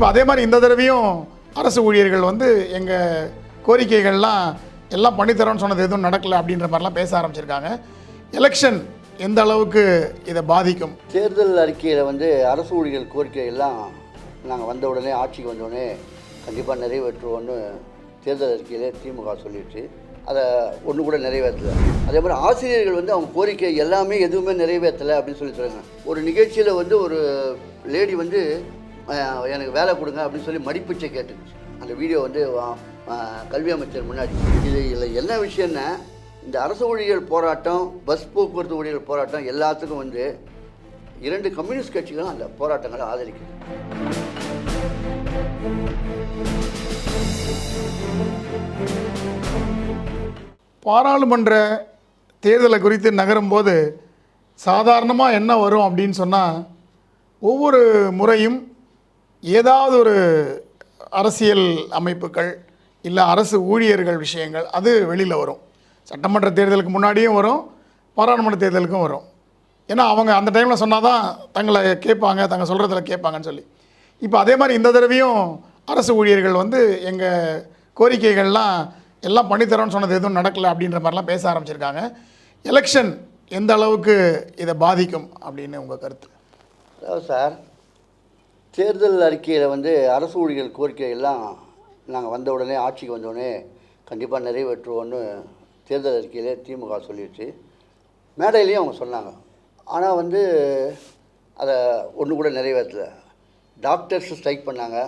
இப்போ அதே மாதிரி இந்த தடவையும் அரசு ஊழியர்கள் வந்து எங்கள் கோரிக்கைகள்லாம் எல்லாம் பண்ணித்தரோன்னு சொன்னது எதுவும் நடக்கலை அப்படின்ற மாதிரிலாம் பேச ஆரம்பிச்சிருக்காங்க. எலெக்ஷன் எந்த அளவுக்கு இதை பாதிக்கும்? தேர்தல் அறிக்கையில் வந்து அரசு ஊழியர்கள் கோரிக்கை எல்லாம் நாங்கள் வந்த உடனே ஆட்சிக்கு வந்த உடனே கண்டிப்பாக நிறைவேற்றுவோன்னு தேர்தல் அறிக்கையிலே திமுக சொல்லிடுச்சு. அதை ஒன்று கூட நிறைவேற்றலை. அதே மாதிரி ஆசிரியர்கள் வந்து அவங்க கோரிக்கை எல்லாமே எதுவுமே நிறைவேற்றலை அப்படின்னு சொல்லி சொல்லுங்க ஒரு நிகழ்ச்சியில் வந்து ஒரு லேடி வந்து எனக்கு வேலை கொடுங்க அப்படின்னு சொல்லி மடிப்பிச்சை கேட்டுச்சு. அந்த வீடியோ வந்து கல்வி அமைச்சர் முன்னாடி. இது இதில் என்ன விஷயம்னா இந்த அரசு ஊழியர் போராட்டம் பஸ் போக்குவரத்து ஊழியர் போராட்டம் எல்லாத்துக்கும் வந்து இரண்டு கம்யூனிஸ்ட் கட்சிகளும் அந்த போராட்டங்களை ஆதரிக்குது. பாராளுமன்ற தேர்தலை குறித்து நகரும்போது சாதாரணமாக என்ன வரும் அப்படின்னு சொன்னால் ஒவ்வொரு முறையும் ஏதாவது ஒரு அரசியல் அமைப்புகள் இல்லை அரசு ஊழியர்கள் விஷயங்கள் அது வெளியில் வரும். சட்டமன்ற தேர்தலுக்கு முன்னாடியும் வரும் பாராளுமன்ற தேர்தலுக்கும் வரும். ஏன்னா அவங்க அந்த டைமில் சொன்னால் தான் தங்களை கேட்பாங்க தங்க சொல்கிறதில் கேட்பாங்கன்னு சொல்லி. இப்போ அதே மாதிரி இந்த தடவையும் அரசு ஊழியர்கள் வந்து எங்கள் கோரிக்கைகள்லாம் எல்லாம் பண்ணித்தரோன்னு சொன்னது எதுவும் நடக்கலை அப்படின்ற மாதிரிலாம் பேச ஆரம்பிச்சிருக்காங்க. எலெக்ஷன் எந்த அளவுக்கு இதை பாதிக்கும் அப்படின்னு உங்கள் கருத்து? ஹலோ சார் தேர்தல் அறிக்கையில் வந்து அரசு ஊழியர்கள் கோரிக்கை எல்லாம் நாங்கள் வந்த உடனே ஆட்சிக்கு வந்தவுடனே கண்டிப்பாக நிறைவேற்றுவோன்னு தேர்தல் அறிக்கையிலே திமுக சொல்லிடுச்சு மேடையிலையும் அவங்க சொன்னாங்க. ஆனால் வந்து அதை ஒன்று கூட நிறைவேற்றல. டாக்டர்ஸ் ஸ்ட்ரைக் பண்ணாங்க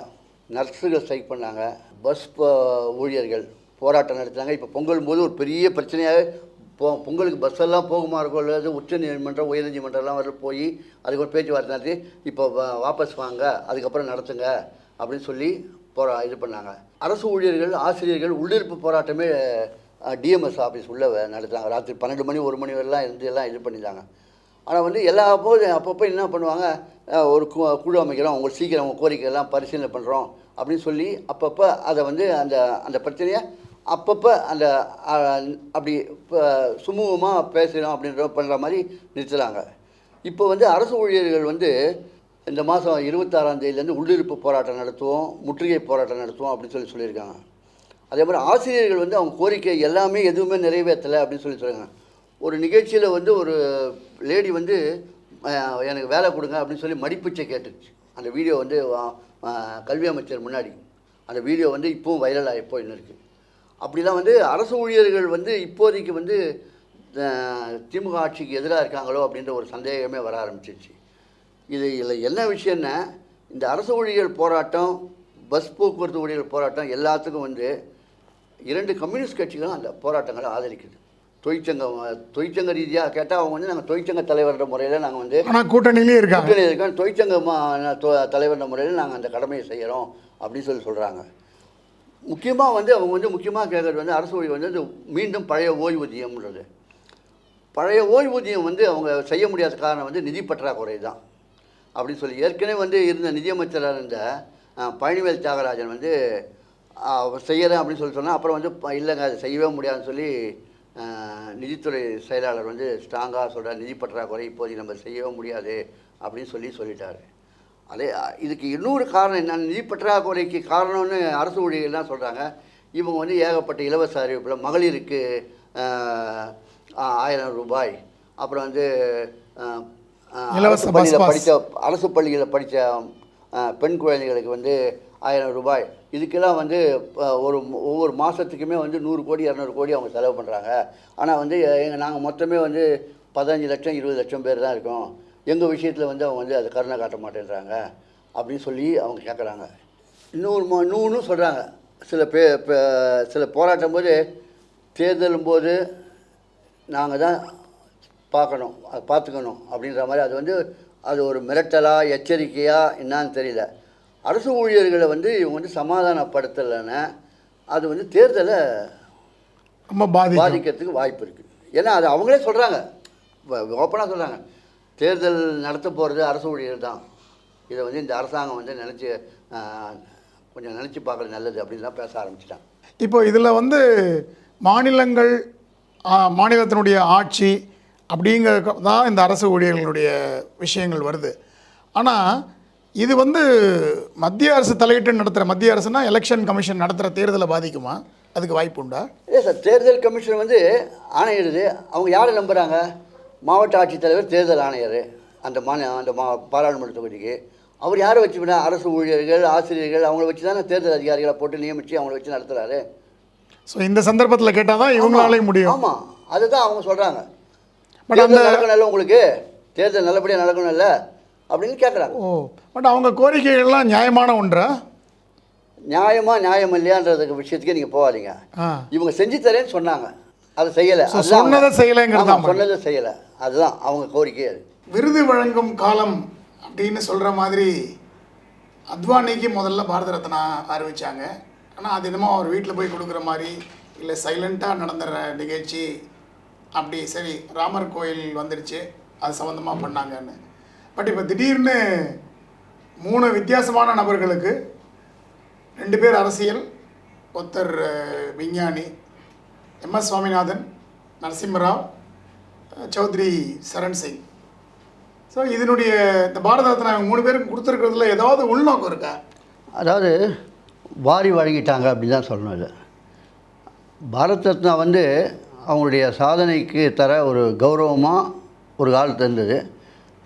நர்ஸுகள் ஸ்ட்ரைக் பண்ணாங்க பஸ் ஊழியர்கள் போராட்டம் நடத்தினாங்க. இப்போ பொங்கல் போது ஒரு பெரிய பிரச்சனையாக போ பொங்கலுக்கு பஸ்ஸெல்லாம் போகுமா இருக்கும் அல்லது உச்ச நீதிமன்றம் உயர்நீதிமன்றம்லாம் வர போய் அதுக்கு ஒரு பேச்சுவார்த்தை நடத்தி இப்போ வாபஸ் வாங்க அதுக்கப்புறம் நடத்துங்க அப்படின்னு சொல்லி போரா இது பண்ணாங்க. அரசு ஊழியர்கள் ஆசிரியர்கள் உள்ளிருப்பு போராட்டமே டிஎம்எஸ் ஆஃபீஸ் உள்ளே நடத்துகிறாங்க ராத்திரி பன்னெண்டு மணி ஒரு மணி வரலாம் இருந்து எல்லாம் இது பண்ணியிருந்தாங்க ஆனால் வந்து எல்லா போதும் அப்பப்போ என்ன பண்ணுவாங்க ஒரு கு- குழு அமைக்கிறோம் உங்களுக்கு சீக்கிரம் உங்கள் கோரிக்கையெல்லாம் பரிசீலனை பண்ணுறோம் அப்படின்னு சொல்லி அப்பப்போ அதை வந்து அந்த அந்த பிரச்சனையை அப்பப்போ அந்த அப்படி சுமூகமாக பேசுகிறோம் அப்படின்ற பண்ணுற மாதிரி நிறுத்துகிறாங்க இப்போ வந்து அரசு ஊழியர்கள் வந்து இந்த மாதம் இருபத்தாறாம் தேதியிலேருந்து உள்ளிருப்பு போராட்டம் நடத்துவோம் முற்றுகை போராட்டம் நடத்துவோம் அப்படின்னு சொல்லி சொல்லியிருக்காங்க. அதே மாதிரி ஆசிரியர்கள் வந்து அவங்க கோரிக்கை எல்லாமே எதுவுமே நிறைவேற்றலை அப்படின்னு சொல்லி சொல்கிறாங்க ஒரு நிகழ்ச்சியில் வந்து ஒரு லேடி வந்து எனக்கு வேலை கொடுங்க அப்படின்னு சொல்லி மடிப்பிச்சை கேட்டுச்சு அந்த வீடியோ வந்து கல்வி அமைச்சர் முன்னாடி. அந்த வீடியோ வந்து இப்போவும் வைரலாகி போயின்னு இருக்குது அப்படிலாம் வந்து அரசு ஊழியர்கள் வந்து இப்போதைக்கு வந்து திமுக ஆட்சிக்கு எதிராக இருக்காங்களோ அப்படின்ற ஒரு சந்தேகமே வர ஆரம்பிச்சிருச்சு. இது இதில் என்ன விஷயம்னா இந்த அரசு ஊழியர்கள் போராட்டம் பஸ் போக்குவரத்து ஊழியர்கள் போராட்டம் எல்லாத்துக்கும் வந்து இரண்டு கம்யூனிஸ்ட் கட்சிகளும் அந்த போராட்டங்களை ஆதரிக்குது. தொழிற்சங்கம் தொழிற்சங்க ரீதியாக கேட்டால் அவங்க வந்து நாங்கள் தொழிற்சங்க தலைவர்ன்ற முறையில் நாங்கள் வந்து ஆனால் கூட்டணியிலே இருக்காங்க. கூட்டணி இருக்கோம். தொழிற்சங்க தலைவர்ன்ற முறையில் நாங்கள் அந்த கடமையை செய்கிறோம் அப்படின்னு சொல்லி சொல்கிறாங்க முக்கியமாக வந்து அவங்க வந்து முக்கியமாக கேட்குறது வந்து அரசு ஊழியர் வந்து மீண்டும் பழைய ஓய்வூதியம்ன்றது. பழைய ஓய்வூதியம் வந்து அவங்க செய்ய முடியாத காரணம் வந்து நிதி பற்றாக்குறை தான். அப்படின்னு சொல்லி ஏற்கனவே வந்து இருந்த நிதியமைச்சராக இருந்த பழனிவேல் தியாகராஜன் வந்து செய்கிறேன் அப்படின்னு சொல்லி சொன்னால் அப்புறம் வந்து ப- இல்லைங்க அது செய்யவே முடியாதுன்னு சொல்லி நிதித்துறை செயலாளர் வந்து ஸ்ட்ராங்காக சொல்கிறார் நிதி பற்றாக்குறை இப்போதைக்கு நம்ம செய்யவே முடியாது அப்படின்னு சொல்லி சொல்லிட்டாரு. அதே இதுக்கு இன்னொரு காரணம் என்னன்னா நிதி பற்றாக்குறைக்கு காரணம்னு அரசு ஊழியர்கள்லாம் சொல்கிறாங்க இவங்க வந்து ஏகப்பட்ட இலவச அறிவிப்பில் மகளிருக்கு ஆயிரம் ரூபாய். அப்புறம் வந்து அரசு பள்ளியில். படித்த அரசு பள்ளிகளில் படித்த பெண் குழந்தைகளுக்கு வந்து ஆயிரம் ரூபாய். இதுக்கெல்லாம் வந்து ஒரு ஒவ்வொரு மாதத்துக்குமே வந்து நூறு கோடி இரநூறு கோடி அவங்க செலவு பண்ணுறாங்க ஆனால் வந்து எங்கள் நாங்கள் மொத்தமே வந்து பதினஞ்சு லட்சம் இருபது லட்சம் பேர் தான் இருக்கோம். எங்கள் விஷயத்தில் வந்து அவங்க வந்து அது கருணை காட்ட மாட்டேன்றாங்க அப்படின்னு சொல்லி அவங்க கேட்குறாங்க இன்னொரு ம- இன்னொன்றும் சொல்கிறாங்க சில பே சில போராட்டம் போது தேர்தலும் போது நாங்கள் தான் பார்க்கணும் அதை பார்த்துக்கணும் அப்படின்ற மாதிரி அது வந்து அது ஒரு மிரட்டலா எச்சரிக்கையா என்னன்னு தெரியல. அரசு ஊழியர்களை வந்து இவங்க வந்து சமாதானப்படுத்தலைன்னா அது வந்து தேர்தலை பாதிக்கிறதுக்கு வாய்ப்பு இருக்குது ஏன்னா அது அவங்களே சொல்கிறாங்க ஓப்பனாக சொல்கிறாங்க தேர்தல் நடத்த போகிறது அரசு ஊழியர் தான். இதை வந்து இந்த அரசாங்கம் வந்து நினச்சி கொஞ்சம் நினச்சி பார்க்கறது நல்லது அப்படின்லாம் பேச ஆரம்பிச்சிட்டாங்க. இப்போ இதில் வந்து மாநிலங்கள் மாநிலத்தினுடைய ஆட்சி அப்படிங்கிற தான் இந்த அரசு ஊழியர்களுடைய விஷயங்கள் வருது. ஆனால் இது வந்து மத்திய அரசு தலையிட்டு நடத்துகிற மத்திய அரசுனா எலெக்ஷன் கமிஷன் நடத்துகிற தேர்தலை பாதிக்குமா? அதுக்கு வாய்ப்பு உண்டா? இல்லை சார் தேர்தல் கமிஷன் வந்து ஆணையிடுது. அவங்க யாரை நம்புகிறாங்க மாவட்ட ஆட்சித்தலைவர் தேர்தல் ஆணையர் அந்த மாநில அந்த மா பாராளுமன்ற தொகுதிக்கு. அவர் யாரை வச்சு விட அரசு ஊழியர்கள் ஆசிரியர்கள் அவங்கள வச்சு தானே தேர்தல் அதிகாரிகளை போட்டு நியமித்து அவங்கள வச்சு நடத்துகிறாரு ஸோ இந்த சந்தர்ப்பத்தில் கேட்டால் தான் இவங்களாலே முடியும். ஆமாம் அதுதான் அவங்க சொல்கிறாங்க But தேர்தல் நடக்கணும்ல உங்களுக்கு? தேர்தல் நல்லபடியாக நடக்கணும்ல அப்படின்னு கேட்குறாங்க ஓ பட் அவங்க கோரிக்கைகள்லாம் நியாயமான ஒன்றா? நியாயமா நியாயம் இல்லையான்றதுக்கு விஷயத்துக்கே நீங்கள் போகாதீங்க. இவங்க செஞ்சு தரேன்னு சொன்னாங்க. அதை செய்யலை. சொன்னதை செய்யலைங்கிறது சொன்னதை செய்யலை. அதுதான் அவங்க கோரிக்கை அது. விருது வழங்கும் காலம் அப்படின்னு சொல்கிற மாதிரி அத்வானிக்கு முதல்ல பாரத ரத்னா அறிவிச்சாங்க ஆனால் அது என்னமோ அவர் வீட்டில் போய் கொடுக்குற மாதிரி இல்லை சைலண்ட்டாக நடந்துற நிகழ்ச்சி. அப்படி சரி ராமர் கோயில் வந்துருச்சு அது சம்மந்தமாக பண்ணாங்கன்னு. பட் இப்போ திடீர்னு மூணு வித்தியாசமான நபர்களுக்கு ரெண்டு பேர் அரசியல் ஒருத்தர் அஹ், எம்எஸ் சுவாமிநாதன் நரசிம்மராவ் சௌத்ரி சரண் சிங் ஸோ இதனுடைய இந்த பாரத ரத்னா இவங்க மூணு பேருக்கு கொடுத்துருக்கிறதுல ஏதாவது உள்நோக்கம் இருக்கா? அதாவது வாரி வழங்கிட்டாங்க அப்படின்னு தான் சொல்லணும் இது பாரத் ரத்னா வந்து அவங்களுடைய சாதனைக்கு தர ஒரு கௌரவமாக ஒரு காலத்து இருந்தது.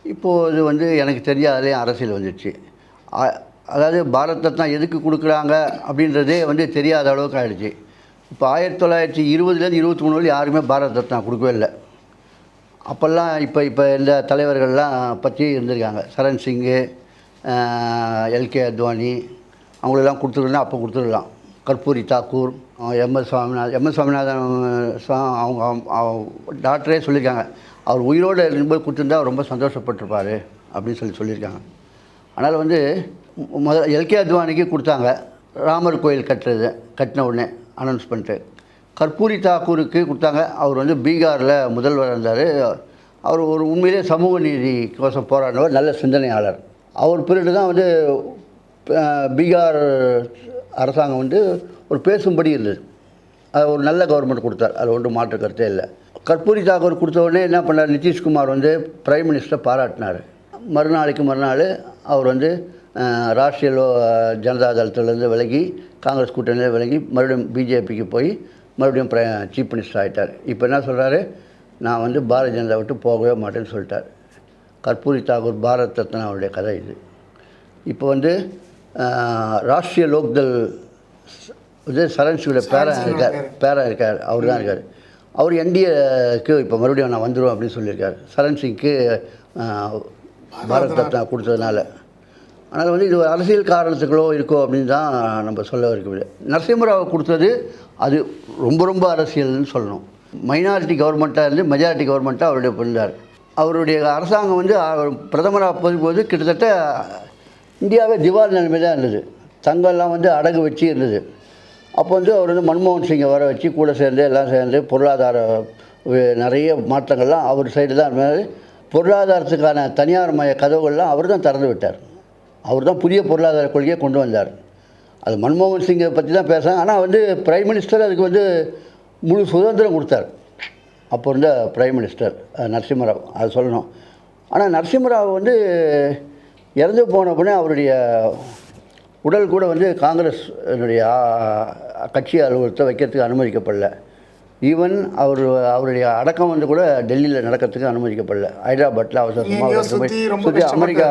இப்போது இது வந்து எனக்கு தெரியாதே அரசியல் வந்துடுச்சு அதாவது பாரத் ரத்னா எதுக்கு கொடுக்குறாங்க அப்படின்றதே வந்து தெரியாத அளவுக்கு ஆகிடுச்சு இப்போ ஆயிரத்தி தொள்ளாயிரத்தி இருபதுலேருந்து இருபத்தி மூணு யாருமே பாரத ரத்னா கொடுக்கவே இல்லை. அப்போல்லாம் இப்போ இப்போ இந்த தலைவர்கள்லாம் பற்றி இருந்திருக்காங்க. சரண் சிங்கு எல்கே அத்வானி அவங்களெல்லாம் கொடுத்துருந்தா அப்போ கொடுத்துருக்கலாம். கற்பூரி தாக்கூர் எம்எஸ் சுவாமிநாதன் எம்எஸ் சுவாமிநாதன் அவங்க அவங்க டாக்டரே சொல்லியிருக்காங்க. அவர் உயிரோடு இருக்கும்போது கொடுத்துருந்தா அவர் ரொம்ப சந்தோஷப்பட்டிருப்பார் அப்படின்னு சொல்லி சொல்லியிருக்காங்க. அதனால் வந்து மு- முதல்ல எல்கே அத்வானிக்கு கொடுத்தாங்க. ராமர் கோயில் கட்டுறது கட்டின உடனே. அனௌன்ஸ் பண்ணிட்டு. கற்பூரி தாக்கூருக்கு கொடுத்தாங்க. அவர் வந்து பீகாரில் முதல்வர் இருந்தார். அவர் ஒரு உண்மையிலே சமூக நீதி கோசம் போராடினவர் நல்ல சிந்தனையாளர். அவர் பிறகு தான் வந்து பீகார் அரசாங்கம் வந்து ஒரு பேசும்படி இருந்தது. அது ஒரு நல்ல கவர்மெண்ட் கொடுத்தார். அது ஒன்றும் மாற்று கருத்தே இல்லை. கற்பூரி தாக்கூர் கொடுத்த உடனே என்ன பண்ணார்? நிதிஷ்குமார் வந்து பிரைம் மினிஸ்டர் பாராட்டினார். மறுநாளைக்கு மறுநாள் அவர் வந்து ராஷ்டிரிய லோ ஜனதா தளத்திலேருந்து விலகி காங்கிரஸ் கூட்டணியில் விலகி மறுபடியும் பிஜேபிக்கு போய் மறுபடியும் பிர சீஃப் மினிஸ்டர் ஆகிட்டார் இப்போ என்ன சொல்கிறாரு நான் வந்து பாரதிய ஜனதா விட்டு போகவே மாட்டேன்னு சொல்லிட்டார். கற்பூரி தாக்கூர் பாரத் ரத்னா அவருடைய கதை இது. இப்போ வந்து ராஷ்டிரிய லோக்தள் இது சரண் சிங்கோட பேரா இருக்கார். பேரா. இருக்கார். அவர் தான் இருக்கார். அவர் என்டிஏக்கு இப்போ மறுபடியும் நான் வந்துடும் அப்படின்னு சொல்லியிருக்காரு. சரண் சிங்க்கு பாரத் ரத்னா கொடுத்ததுனால அதனால் வந்து இது அரசியல் காரணத்துக்களோ இருக்கோ அப்படின்னு தான் நம்ம சொல்ல இருக்க நரசிம்மராவ் கொடுத்தது அது ரொம்ப ரொம்ப அரசியல்னு சொல்லணும். மைனாரிட்டி கவர்மெண்ட்டாக இருந்து மெஜாரிட்டி கவர்மெண்ட்டாக அவருடைய இருந்தார் அவருடைய அரசாங்கம் வந்து பிரதமராக போகும்போது கிட்டத்தட்ட இந்தியாவே திவால் நிலைமை தான் இருந்தது. தங்கம்லாம் வந்து அடகு வச்சு இருந்தது. அப்போ வந்து அவர் வந்து மன்மோகன் சிங்கை வர வச்சு கூட சேர்ந்து எல்லாம் சேர்ந்து பொருளாதார நிறைய மாற்றங்கள்லாம் அவர் சைடு தான். இருந்தது. பொருளாதாரத்துக்கான தனியார் மய கதவுகள்லாம் அவர் தான் திறந்து விட்டார். அவர் தான் புதிய பொருளாதார கொள்கையை கொண்டு வந்தார். அது மன்மோகன் சிங்கை பற்றி தான் பேசுகிறாங்க ஆனால் வந்து பிரைம் மினிஸ்டர் அதுக்கு வந்து முழு சுதந்திரம் கொடுத்தார். அப்போ இருந்த பிரைம் மினிஸ்டர் நரசிம்மராவ் அது சொல்லணும். ஆனால் நரசிம்மராவ் வந்து இறந்து போன உடனே அவருடைய உடல் கூட வந்து காங்கிரஸ் என்னுடைய கட்சி அலுவலகத்தை வைக்கிறதுக்கு அனுமதிக்கப்படல. ஈவன் அவர் அவருடைய அடக்கம் வந்து கூட டெல்லியில் நடக்கிறதுக்கு அனுமதிக்கப்படல. ஹைதராபாத்தில் அவசரமாக சுற்றி அமெரிக்கா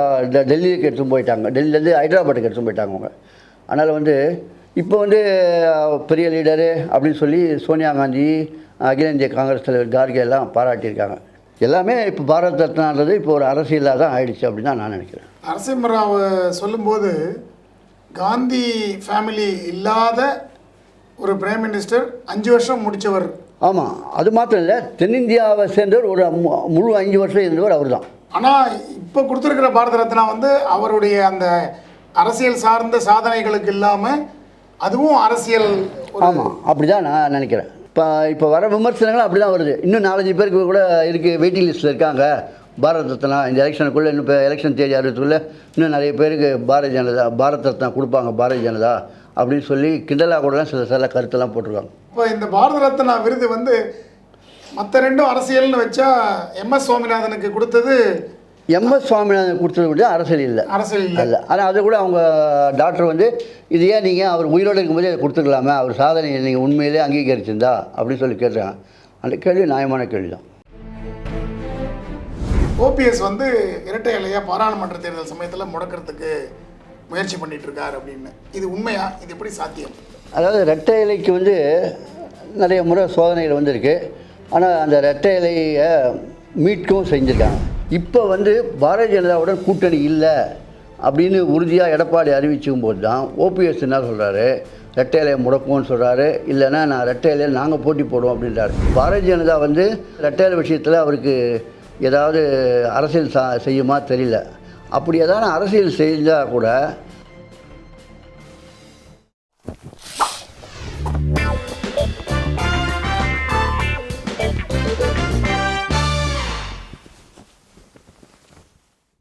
டெல்லிக்கு எடுத்து போயிட்டாங்க. டெல்லியிலேருந்து ஹைதராபாத்துக்கு எடுத்து போயிட்டாங்க அவங்க. அதனால் வந்து இப்போ வந்து பெரிய லீடரு அப்படின்னு சொல்லி சோனியா காந்தி அகில இந்திய காங்கிரஸ் தலைவர் கார்கே எல்லாம் பாராட்டியிருக்காங்க. எல்லாமே இப்போ பாரத் ரத்னான்றது இப்போ ஒரு அரசியலாக தான் ஆயிடுச்சு அப்படின்னு தான் நான் நினைக்கிறேன். நரசிம்மராவ் சொல்லும்போது காந்தி ஃபேமிலி இல்லாத ஒரு பிரைம் மினிஸ்டர் அஞ்சு வருஷம் முடித்தவர் ஆமாம் அது மாத்திரம் இல்லை தென்னிந்தியாவை சேர்ந்தவர் ஒரு முழு அஞ்சு வருஷம் இருந்தவர் அவர் தான் ஆனால் இப்போ கொடுத்துருக்கிற பாரத ரத்னா வந்து அவருடைய அந்த அரசியல் சார்ந்த சாதனைகளுக்கு இல்லாமல் அதுவும் அரசியல் ஆமாம் அப்படி தான் நான் நினைக்கிறேன். இப்போ இப்போ வர விமர்சனங்கள் அப்படி தான் வருது. இன்னும் நாலஞ்சு பேருக்கு கூட இருக்குது வெயிட்டிங் லிஸ்ட்டில் இருக்காங்க. பாரத் ரத்னா இந்த எலெக்ஷனுக்குள்ளே இன்னும் இப்போ எலெக்ஷன் தேதி அறிவித்துக்குள்ளே இன்னும் நிறைய பேருக்கு பாரதிய ஜனதா பாரத் ரத்னா கொடுப்பாங்க பாரதிய ஜனதா. அப்படின்னு சொல்லி கிண்டலாக கூடலாம் சில சில கருத்தெல்லாம் போட்டிருக்காங்க. இப்போ இந்த பாரத ரத்னா விருது வந்து மற்ற ரெண்டும் அரசியல்னு வச்சா எம்எஸ் சுவாமிநாதனுக்கு கொடுத்தது எம்எஸ் சுவாமிநாதன் கொடுத்தது கூட அரசியல் இல்லை. அரசியல் இல்லை. ஆனால் அதை கூட அவங்க டாக்டர் வந்து இது ஏன் நீங்கள் அவர் உயிரோடு இருக்கும்போதே அதை கொடுத்துக்கலாமே? அவர் சாதனையை நீங்கள் உண்மையிலே அங்கீகரிச்சிருந்தா அப்படின்னு சொல்லி கேட்டாங்க அந்த கேள்வி நியாயமான கேள்வி தான் ஓபிஎஸ் வந்து இரட்டை இலையா பாராளுமன்ற தேர்தல் சமயத்தில் முடக்கிறதுக்கு முயற்சி பண்ணிட்டு இருக்கார் அப்படின்னு. இது உண்மையா? இது எப்படி சாத்தியம்? அதாவது ரெட்டை இலைக்கு வந்து நிறைய முறை சோதனைகள் வந்திருக்கு. ஆனால் அந்த ரெட்டை இலையை மீட்கவும் செஞ்சுருக்காங்க. இப்போ வந்து பாரதிய ஜனதாவுடன் கூட்டணி இல்லை அப்படின்னு உறுதியாக எடப்பாடி அறிவிச்சுக்கும் போது தான் ஓபிஎஸ் என்ன சொல்கிறாரு ரெட்டை இலையை முடக்கும்னு சொல்கிறாரு இல்லைன்னா நான் ரெட்டை இலையை நாங்கள் போட்டி போடுவோம் அப்படின்றாரு. பாரதிய ஜனதா வந்து ரெட்டை இலை விஷயத்தில் அவருக்கு ஏதாவது அரசியல் சா செய்யுமா தெரியல. அப்படி ஏதாவது அரசியல் செஞ்சால் கூட